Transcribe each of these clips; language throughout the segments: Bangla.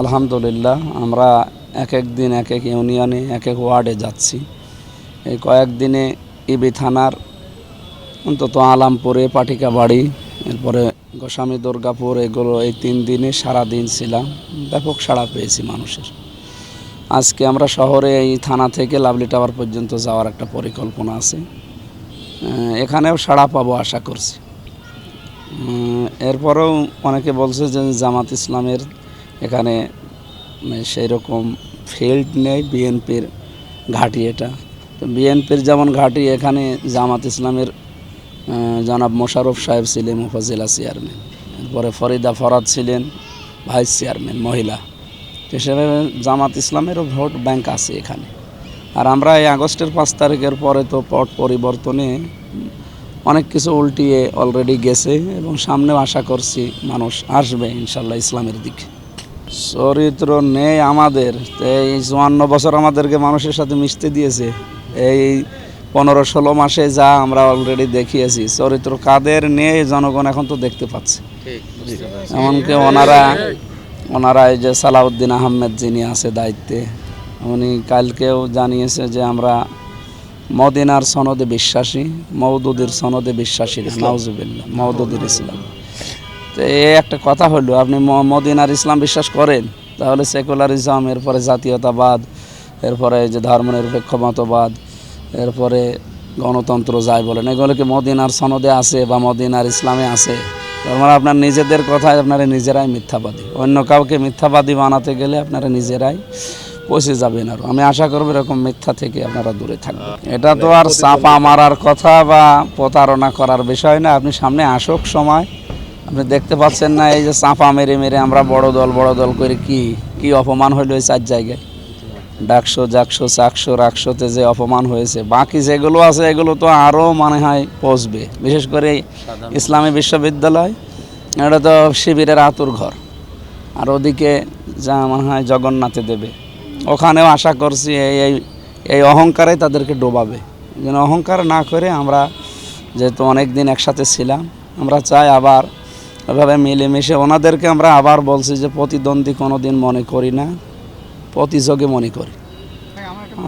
আলহামদুলিল্লাহ, আমরা এক এক দিন এক এক ইউনিয়নে এক এক ওয়ার্ডে যাচ্ছি। এই কয়েকদিনে ইবি থানার অন্তত আলামপুরে, পাটিকাবাড়ি, এরপরে গোস্বামী দুর্গাপুর, এগুলো এই তিন দিনে সারা দিন ছিলাম। ব্যাপক সাড়া পেয়েছি মানুষের। আজকে আমরা শহরে এই থানা থেকে লাভলি টাওয়ার পর্যন্ত যাওয়ার একটা পরিকল্পনা আছে। এখানেও সাড়া পাবো আশা করছি। এরপরেও অনেকে বলছে যে জামাত ইসলামের এখানে সেই রকম ফিল্ড নেই বিএনপির ঘাঁটি এটা। তো বিএনপির যেমন ঘাঁটি, এখানে জামাত ইসলামের জনাব মোশারফ সাহেব ছিলেন উপজেলা চেয়ারম্যান এরপরে ফরিদা ফরাদ ছিলেন ভাইস চেয়ারম্যান মহিলা। হিসেবে জামাত ইসলামেরও ভোট ব্যাংক আছে এখানে। আর আমরা এই আগস্টের পাঁচ তারিখের পরে তো পট পরিবর্তনে অনেক কিছু উল্টিয়ে অলরেডি গেছে এবং সামনেও আশা করছি মানুষ আসবে ইনশাল্লাহ ইসলামের দিকে। চরিত্র নেই আমাদের। এই চুয়ান্ন বছর আমাদেরকে মানুষের সাথে মিশতে দিয়েছে। এই পনেরো ষোলো মাসে যা আমরা অলরেডি দেখিয়েছি চরিত্র কাদের নেই জনগণ এখন তো দেখতে পাচ্ছে। এমনকি ওনারা ওনারা এই যে সালাউদ্দিন আহমেদ যিনি আছে দায়িত্বে উনি কালকেও জানিয়েছে যে আমরা মদিনার সনদে বিশ্বাসী মৌদুদের সনদে বিশ্বাসী না, নাউজুবিল্লাহ মৌদুদের ইসলাম। তো এই একটা কথা হলো আপনি মদিনার ইসলাম বিশ্বাস করেন? তাহলে সেকুলারিজম এরপরে জাতীয়তাবাদ এরপরে যে ধর্মনিরপেক্ষ মতবাদ এরপরে গণতন্ত্র যাই বলেন এগুলো কি মদিনার সনদে আছে বা মদিনার ইসলামে আছে? তার মানে আপনার নিজেদের কথায় আপনারা নিজেরাই মিথ্যাবাদী। অন্য কাউকে মিথ্যাবাদী বানাতে গেলে আপনারা নিজেরাই পচে যাবেন আর। আমি আশা করব এরকম মিথ্যা থেকে আপনারা দূরে থাকবেন। এটা তো আর চাপা মারার কথা বা প্রতারণা করার বিষয় না। আপনি সামনে আসুক সময় আপনি দেখতে পাচ্ছেন না এই যে চাপা মেরে মেরে আমরা বড় দল বড় দল করে কি কি অপমান হইল ওই চার জায়গায়? ডাকশো জাকশো চাকশো রাকশোতে যে অপমান হয়েছে। বাকি যেগুলো আছে এগুলো তো আরও মনে হয় পচবে। বিশেষ করে ইসলামী বিশ্ববিদ্যালয় এটা তো শিবিরের আতুর ঘর। আর ওদিকে যা মনে হয় জগন্নাথে দেবে। ওখানেও আশা করছি এই এই এই অহংকারে তাদেরকে ডোবাবে। যেন অহংকার না করে আমরা যেহেতু অনেক দিন একসাথে ছিলাম আমরা চাই আবার ওইভাবে মিলেমিশে ওনাদেরকে আমরা আবার বলছি যে প্রতিদ্বন্দ্বী কোনো দিন মনে করি না প্রতিযোগী মনে করি।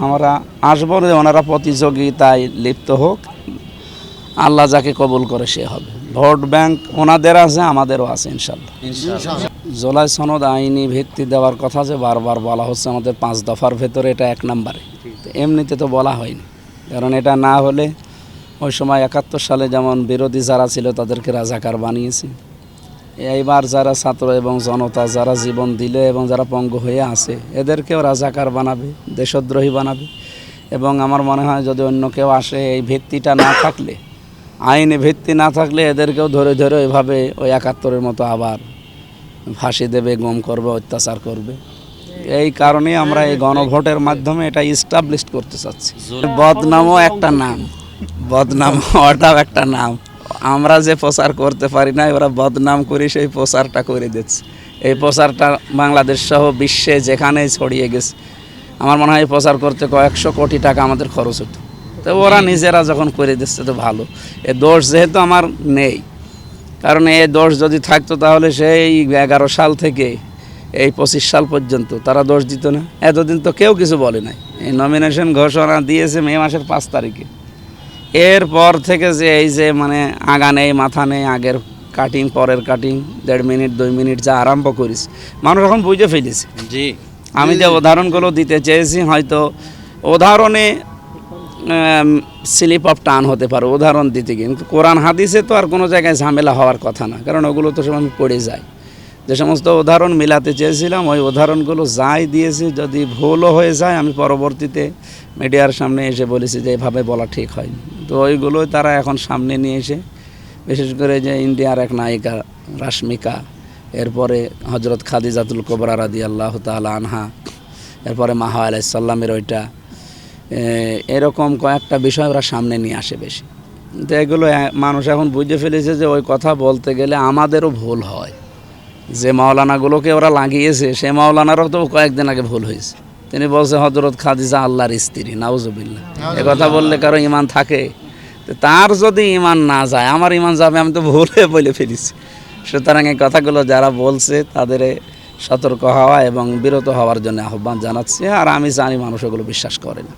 আমরা আসব যে ওনারা প্রতিযোগিতায় লিপ্ত হোক। আল্লাহ যাকে কবুল করে সে হবে। ভোট ব্যাংক ওনাদের আছে আমাদেরও আছে ইনশাল্লাহ। জোলাই সনদ আইনি ভিত্তি দেওয়ার কথা যে বারবার বলা হচ্ছে আমাদের পাঁচ দফার ভেতরে এটা এক নম্বরে। এমনিতে তো বলা হয়নি। কারণ এটা না হলে ওই সময় একাত্তর সালে যেমন বিরোধী যারা ছিল তাদেরকে রাজাকার বানিয়েছে। এইবার যারা ছাত্র এবং জনতা যারা জীবন দিলে এবং যারা পঙ্গ হয়ে আছে এদেরকেও রাজাকার বানাবে দেশদ্রোহী বানাবে। এবং আমার মনে হয় যদি অন্য কেউ আসে এই ভিত্তিটা না থাকলে আইনে ভিত্তি না থাকলে এদেরকেও ধরে ধরে ওইভাবে ওই একাত্তরের মতো আবার ফাঁসি দেবে গম করবে অত্যাচার করবে। এই কারণেই আমরা এই গণভোটের মাধ্যমে এটা ইস্টাবলিশ করতে চাচ্ছি। বদনামও একটা নাম বদনাম হওয়াটাও একটা নাম। আমরা যে প্রচার করতে পারি না ওরা বদনাম করে সেই প্রচারটা করে দিচ্ছে। এই প্রচারটা বাংলাদেশ সহ বিশ্বে যেখানেই ছড়িয়ে গেছে আমার মনে হয় প্রচার করতে কয়েকশো কোটি টাকা আমাদের খরচ হতো। তো ওরা নিজেরা যখন করে দিচ্ছে তো ভালো। এ দোষ যেহেতু আমার নেই কারণ এই দোষ যদি থাকতো তাহলে সেই এগারো সাল থেকে এই পঁচিশ সাল পর্যন্ত তারা দোষ দিত না। এতদিন তো কেউ কিছু বলে নাই। এই নমিনেশন ঘোষণা দিয়েছে মে মাসের পাঁচ তারিখে। এরপর থেকে যে এই যে মানে আগা নেই মাথা নেই আগের কাটিং পরের কাটিং দেড় মিনিট দুই মিনিট যা আরম্ভ করিস মানুষ এখন বুঝে ফেলেছে। জি। আমি যে উদাহরণগুলো দিতে চেয়েছি হয়তো উদাহরণে স্লিপ অফ টান হতে পারে উদাহরণ দিতে কিন্তু কোরআন হাদিসে তো আর কোনো জায়গায় ঝামেলা হওয়ার কথা না কারণ ওগুলো তো সব আমি পড়ে যাই যে সমস্ত উদাহরণ মিলাতে চেয়েছিলাম, ওই উদাহরণগুলো যাই দিয়েছি, যদি ভুলও হয়ে যায়, আমি পরবর্তীতে মিডিয়ার সামনে এসে বলেছি যে এভাবে বলা ঠিক হয়নি। তো ওইগুলোই তারা এখন সামনে নিয়ে এসে, বিশেষ করে যে ইন্ডিয়ার এক নায়িকা, রাশ্মিকা, এরপরে হজরত খাদিজাতুল কোবরা রাদি আল্লাহ তালা আনহা, এরপরে মাহা আলাইসাল্লামের ওইটা এরকম কয়েকটা বিষয় ওরা সামনে নিয়ে আসে বেশি। তো এগুলো মানুষ এখন বুঝে ফেলেছে যে ওই কথা বলতে গেলে আমাদেরও ভুল হয়। যে মাওলানাগুলোকে ওরা লাগিয়েছে সে মাওলানারও তো কয়েকদিন আগে ভুল হয়েছে। তিনি বলছে হজরত খাদিজা আল্লাহর স্ত্রী নাউজুবিল্লাহ। এ কথা বললে কারও ইমান থাকে? তো তার যদি ইমান না যায় আমার ইমান যাবে আমি তো ভুলে বলে ফেলেছি। সুতরাং এই কথাগুলো যারা বলছে তাদের সতর্ক হওয়া এবং বিরত হওয়ার জন্য আহ্বান জানাচ্ছি। আর আমি জানি মানুষ ওগুলো বিশ্বাস করে না।